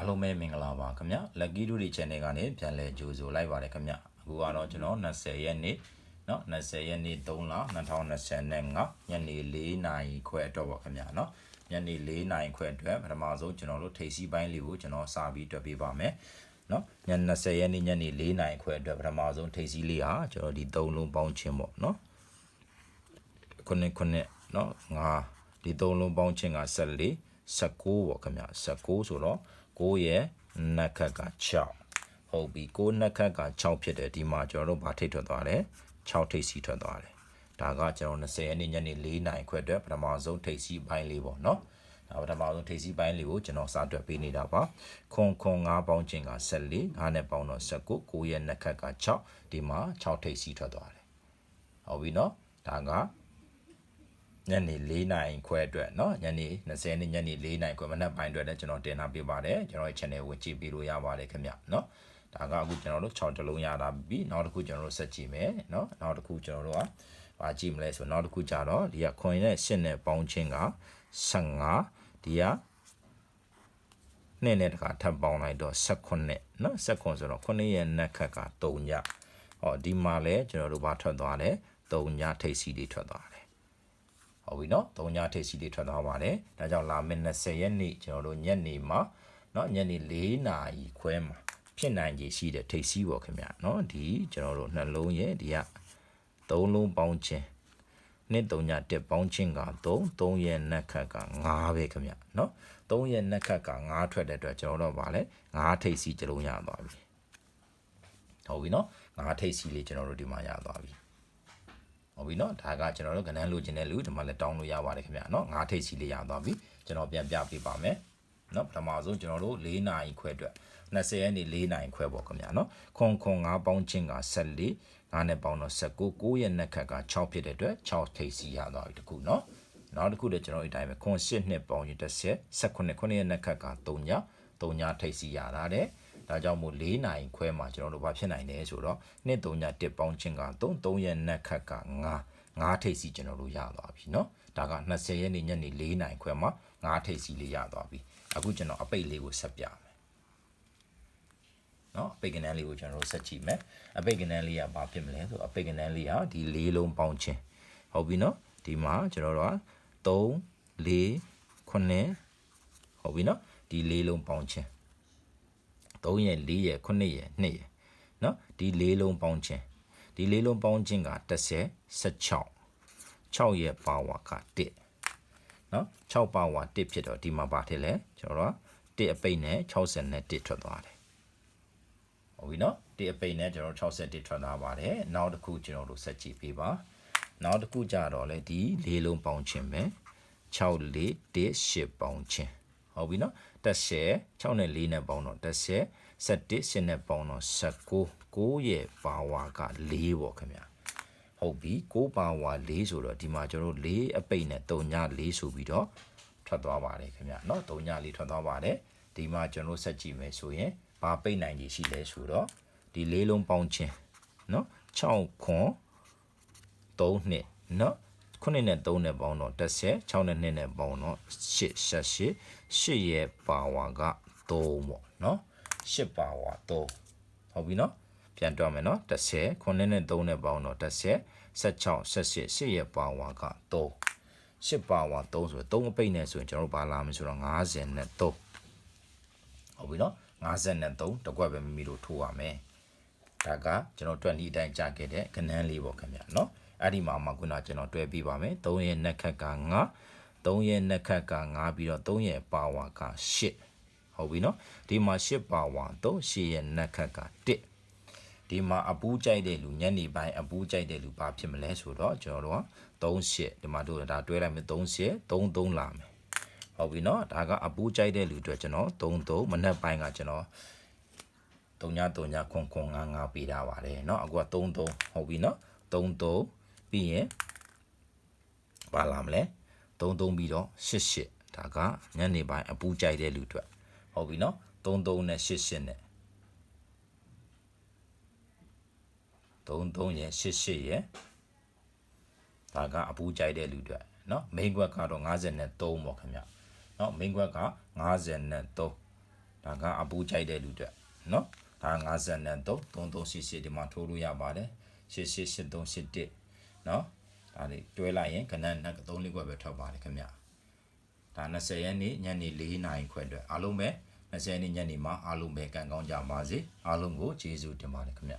အားလုံးပဲမင်္ဂလာပါခင်ဗျ Lucky Duty Channel ကနေပြန်လည်ကြိုဆိုလိုက်ပါတယ်ခင်ဗျအခုကတော့ကျွန်တော်20ရက်နေ့เนาะ20ရက်နေ့3လ2025ညနေ4နာရီခွဲအတွက်ပေါ့ခင်ဗျเนาะညနေ4နာရီခွဲအတွက်ပထမဆုံးကျွန်တော်တို့ထိပ်စီးပိုင်းလေးကိုကျွန်တော်စာပြီးတွက်ပေးပါမယ်เนาะည20ရက်နေ့ညနေ4နာရီခွဲအတွက်ပထမဆုံးထိပ်စီးလေးဟာကျွန်တော်ဒီ3လုံးပေါင်းခြင်းပေါ့เนาะခုနှစ်ခုနှစ်เนาะငါဒီ3လုံးပေါင်းခြင်းက14 19ပေါ့ခင်ဗျ19ဆိုတော့9ရဲ့နှက်ခက်က6ဟုတ်ပြီ9နှက်ခက်က6ဖြစ်တယ်ဒီမှာကျွန်တော်တို့ဗာထိတ်ထွက်သွားတယ်6ထိပ်စီထွက်သွားတယ်ဒါကကျွန်တော်20ရက်နေ့ညနေ4နာရီခွဲအတွက်ပထမဆုံးထိပ်စီပိုင်းလေးပေါ့နော်ဒါပထမဆုံးထိပ်စီပိုင်းလေးကိုကျွန်တော်စတွက်ပေးနေတာပါခွန်ခွန်5ပေါင်းခြင်းက14 5နဲ့ပေါင်းတော့19 9ရဲ့နှက်ခက်က6ဒီမှာ6ထိပ်စီထွက်သွားတယ်ဟုတ်ပြီနော်ဒါက ညနေ4နာရီခွဲအတွက်เนาะညနေ20နှစ်ညနေ4နာရီခွဲမနက်ပိုင်းအတွက်လည်းကျွန်တော်တင်လာပေးပါတယ်ကျွန်တော်ရဲ့ channel ဝင်ကြည့်ပေးလို့ရပါတယ်ခင်ဗျเนาะဒါကအခုကျွန်တော်တို့6တလုံးရတာပြီနောက်တစ်ခုကျွန်တော်တို့ဆက်ကြည့်မယ်เนาะနောက်တစ်ခုကျွန်တော်တို့ကဘာကြည့်မလဲဆိုနောက်တစ်ခုကြတော့ဒီကခွန်နဲ့8နဲ့ပေါင်းခြင်းက15ဒီကနဲ့နဲ့တခါထပ်ပေါင်းလိုက်တော့18เนาะ18ဆိုတော့9ရဲ့နက်ခက်က3ညဟောဒီမှာလဲကျွန်တော်တို့ဘာထွက်သွားလဲ3ညထိပ်စီတွေထွက်သွားတယ် ဟုတ်ပြီနော်သုံးညထိပ်စီလေးထွက်သွားပါတယ်ဒါကြောင့်လာမယ့်20ရက်နေ့ကျွန်တော်တို့ညနေမှာနော်ညနေ4နာရီခွဲမှာဖြစ်နိုင်ခြေရှိတဲ့ထိပ်စီးပေါ့ခင်ဗျာနော်ဒီကျွန်တော်တို့နှလုံးရဲ့ဒီကသုံးလုံးပေါင်းခြင်းနှစ်သုံးညတက်ပေါင်းခြင်းက3 3ရက်နှက်ခတ်က9ပဲခင်ဗျနော်3ရက်နှက်ခတ်က9ထွက်တဲ့အတွက်ကျွန်တော်တို့ဗာလဲ9ထိပ်စီးကြလုံးရသွားပြီဟုတ်ပြီနော်9ထိပ်စီးလေးကျွန်တော်တို့ဒီမှာရသွားပြီ ဟုတ်ပြီနော်ဒါကကျွန်တော်တို့ကဏ္ဍလိုချင်တဲ့လူဒီမှာလည်းတောင်းလို့ရပါတယ်ခင်ဗျာနော်ငါးထိပ်စီလေးရသွားပြီကျွန်တော်ပြန်ပြပေးပါမယ်နော်ပထမဆုံးကျွန်တော်တို့၄နာရီခွဲအတွက်20ရက်နေ့၄နာရီခွဲပေါ့ခင်ဗျာနော်ခွန်ခွန်၅ပေါင်းချင်းက14 9နဲ့ပေါင်းတော့19 9ရဲ့နှစ်ခက်က6ဖြစ်တဲ့အတွက်6ထိပ်စီရသွားပြီတခုနော်နောက်တစ်ခုလည်းကျွန်တော်ဒီတိုင်းပဲခွန်8နှစ်ပေါင်းရင်30 19 9ရဲ့နှစ်ခက်က3ည3ညထိပ်စီရတာတဲ့ ဒါကြောင့်မို့၄နိုင်ခွဲမှာကျွန်တော်တို့ဘာဖြစ်နိုင်လဲဆိုတော့နှစ်3ည1ပေါင်းချင်းက3 3ရဲ့နက်ခက်က9 9ထိပ်စီကျွန်တော်တို့ရသွားပြီเนาะဒါက20ရက်နေ့ညနေ4နိုင်ခွဲမှာ9ထိပ်စီလေးရသွားပြီအခုကျွန်တော်အပိတ်လေးကိုဆက်ပြမယ်เนาะအပိတ်ကနန်းလေးကိုကျွန်တော်တို့ဆက်ကြည့်မယ်အပိတ်ကနန်းလေးကဘာဖြစ်မလဲဆိုအပိတ်ကနန်းလေးကဒီ၄လုံးပေါင်းချင်းဟုတ်ပြီเนาะဒီမှာကျွန်တော်တို့က3 4 9ဟုတ်ပြီเนาะဒီ၄လုံးပေါင်းချင်း 3ရက်4ရက်9ရက်2ရက်เนาะဒီ၄လုံးပေါင်းချင်းဒီ၄လုံးပေါင်းချင်းက30 16 6ရက်ပါဝါက1เนาะ6ပါဝါ1ဖြစ်တော့ဒီမှာပါထည့်လဲကျွန်တော်တို့1အပိတ်နဲ့60နဲ့1ထွက်သွားတယ်ဟုတ်ပြီเนาะ1အပိတ်နဲ့ကျွန်တော်61ထွက်သွားပါတယ်နောက်တစ်ခုကျွန်တော်တို့ဆက်ကြည့်ပေးပါနောက်တစ်ခုကြတော့လေဒီ၄လုံးပေါင်းချင်းပဲ6 4 1 8ပေါင်းချင်း ဟုတ်ပြီနော်30 6နဲ့4နဲ့ပေါင်းတော့30 17 10နဲ့ပေါင်းတော့19 9ရဲ့ပါဝါက4ပေါ့ခင်ဗျာဟုတ်ပြီ9ပါဝါ4ဆိုတော့ဒီမှာကျွန်တော်တို့4အပိတ်နဲ့3ည4ဆိုပြီးတော့ထွက်သွားပါတယ်ခင်ဗျာเนาะ3ည4ထွက်သွားပါတယ်ဒီမှာကျွန်တော်ဆက်ကြည့်မယ်ဆိုရင်ဘာပိတ်နိုင်ကြီးရှိလဲဆိုတော့ဒီ၄လုံးပေါင်းချင်းเนาะ6ခွန်3နှစ်เนาะ 9နဲ့3နဲ့ပေါင်းတော့10 6နဲ့2နဲ့ပေါင်းတော့8 88 8ရဲ့ပါဝါက3ပေါ့နော်8ပါဝါ3ဟုတ်ပြီနော်ပြန်တွက်မယ်နော်10 9နဲ့3နဲ့ပေါင်းတော့10 16 18 8ရဲ့ပါဝါက3 10ပါဝါ3ဆိုတော့3အပိတ်နဲ့ဆိုရင်ကျွန်တော်တို့ဘာလာမလဲဆိုတော့90နဲ့3ဟုတ်ပြီနော်90နဲ့3တကွက်ပဲမိမိတို့ထိုးရမယ်ဒါကကျွန်တော်တွက်နီးအတိုင်းကြခဲ့တဲ့ကဏန်းလေးပေါ့ခင်ဗျာနော် အဲ့ဒီမှာမှခုနကျွန်တော်တွဲပြပါမယ်3ရဲ့နှက်ခက်က9 3ရဲ့နှက်ခက်က9ပြီးတော့3ရဲ့ပါဝါက8ဟုတ်ပြီနော်ဒီမှာ8ပါဝါ3 8ရဲ့နှက်ခက်က1ဒီမှာအပူးကြိုက်တဲ့လူညနေပိုင်းအပူးကြိုက်တဲ့လူဘာဖြစ်မလဲဆိုတော့ကျွန်တော်တို့က3 8ဒီမှာတို့ဒါတွဲလိုက်မယ်3 8 3 3လာမယ်ဟုတ်ပြီနော်ဒါကအပူးကြိုက်တဲ့လူအတွက်ကျွန်တော်3 3မနက်ပိုင်းကကျွန်တော်3ည3ညခွန်ခွန်9 9ပေးထားပါတယ်เนาะအခုက3 3ဟုတ်ပြီเนาะ3 3 ပြီးရင်ဘာလာမလဲ33ပြီးတော့88ဒါကညနေပိုင်းအပူကြိုက်တဲ့လူအတွက်ဟုတ်ပြီနော်33နဲ့88နဲ့33ရယ်88ရယ်ဒါကအပူကြိုက်တဲ့လူအတွက်နော်မိန်ခွက်ကတော့53ပေါ့ခင်ဗျနော်မိန်ခွက်က53ဒါကအပူကြိုက်တဲ့လူအတွက်နော်ဒါ53 3388ဒီမှာထိုးလို့ရပါတယ်888381 နော်ဒါလေးတွဲလိုက်ရင်ခဏနဲ့3လေးခွက်ပဲထွက်ပါတယ်ခင်ဗျဒါ20ရက်နေ့ညနေ4နာရီခွက်အတွက်အားလုံးပဲ20ရက်နေ့ညနေမှာအားလုံးပဲကံကောင်းကြပါစေအားလုံးကိုကျေးဇူးတင်ပါတယ်ခင်ဗျ